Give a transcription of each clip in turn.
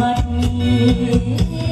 บัดนี้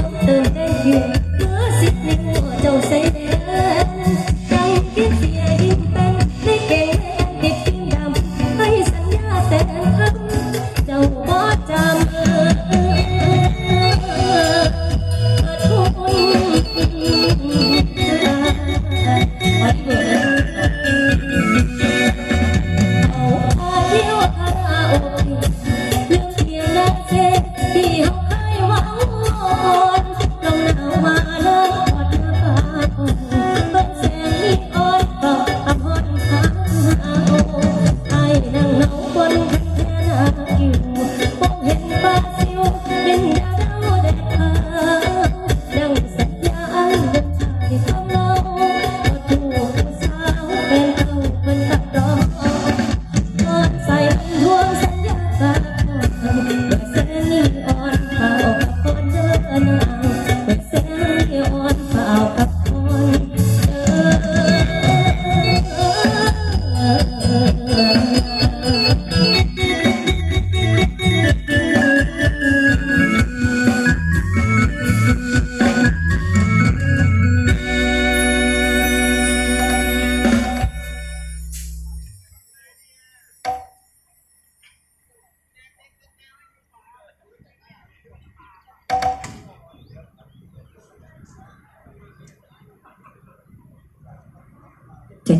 love the day.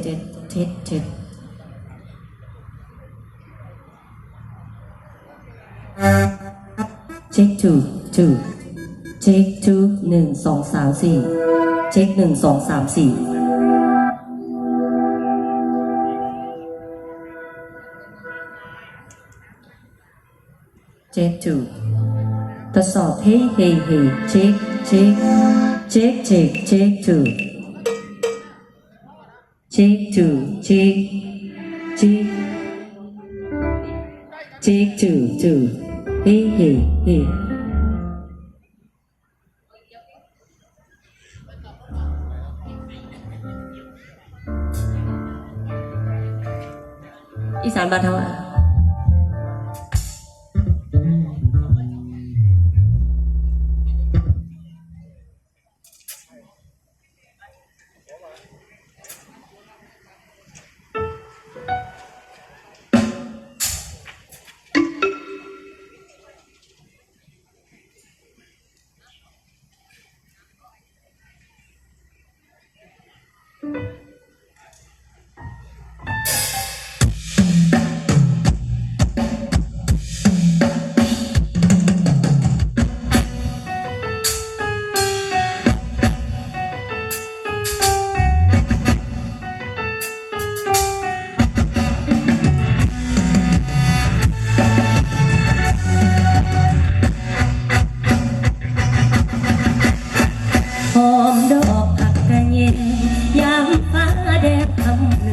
เจ็ดเจ็ดเจ็ดเช็ค two two เช็ค two หนึ่งสองสามสี่เช็คหนึ่งสองสามสี่เช็ค two ทดสอบเฮ้เฮ้เฮ้เช็คเช็คเช็คเช็คเช็ค two Take two, take, take, take two, two. he he he. Ý sản bạn không? À?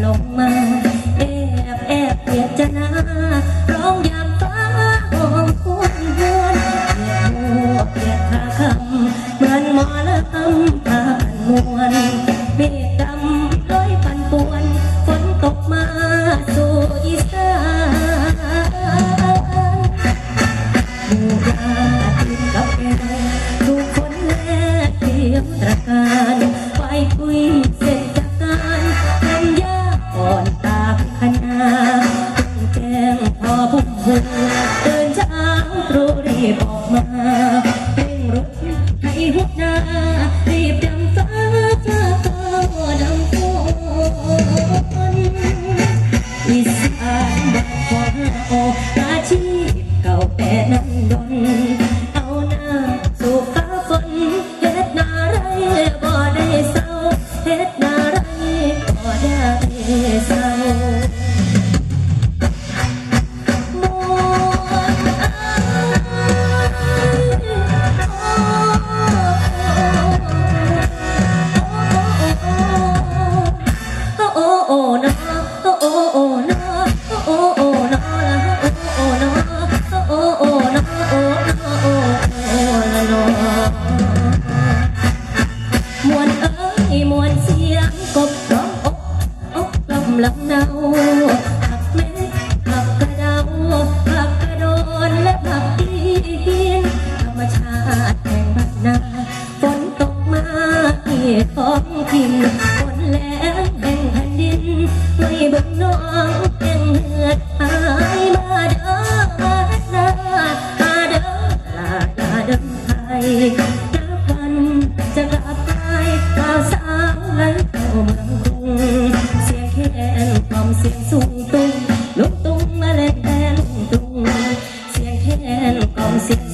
lòng mai บออกมา ลำเนา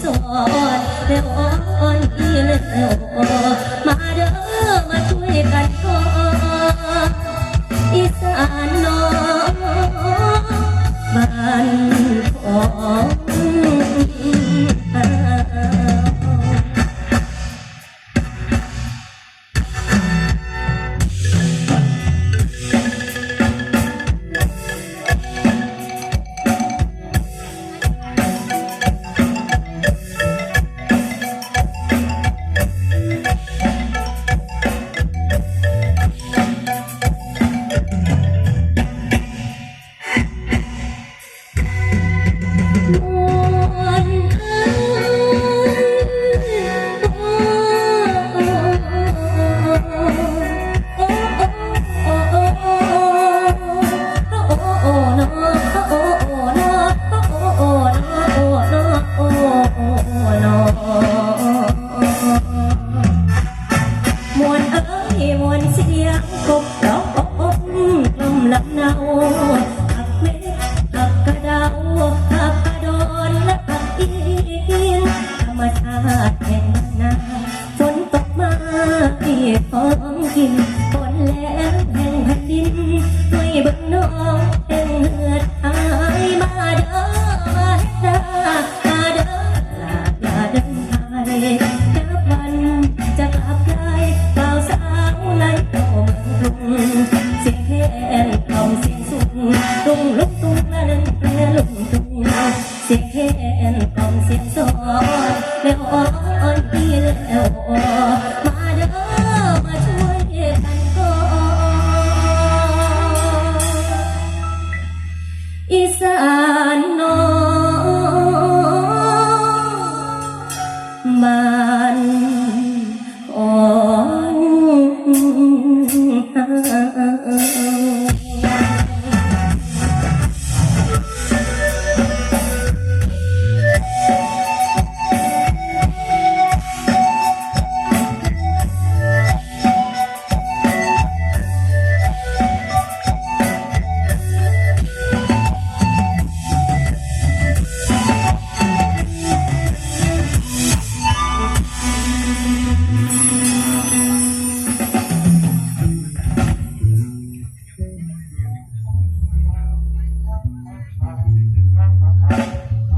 สอนเร็อ่อนอีเร็ว